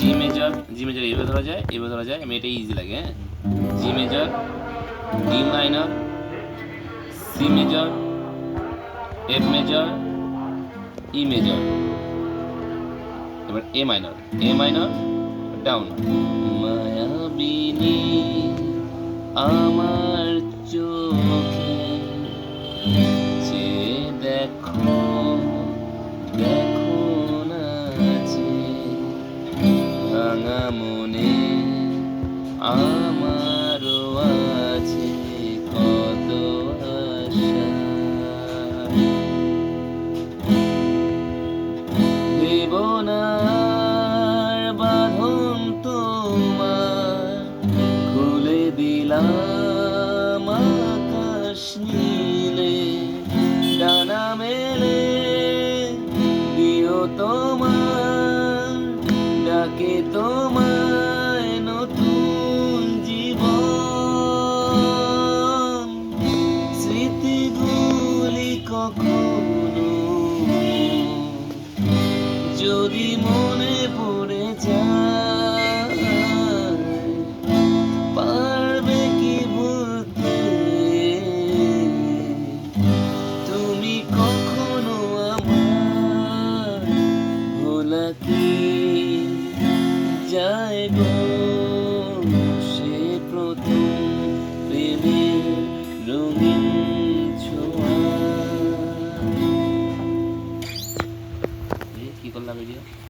জি major জি major এইভাবে ধরা যায় এইভাবে ধরা যায়, আমি এটা ইজি লাগে G major D minor C major F major E major এবার A minor A minor down মায়াবিনী আমার চোখে যে দেখো মনে আমারও আছে কত আশা। দেবনার বাঁধন তোমার খুলে দিলাম আকাশ নীলে ডাকে তোমায় নতুন জীবন। স্মৃতিগুলি কখনো যদি মনে পড়ে যায়, পারবে কি বলতে তুমি কখনো আমার ভোলা কি যায় গো সে প্রথম প্রেমের রঙিন ছোঁয়া। কি করলাম ভিডিও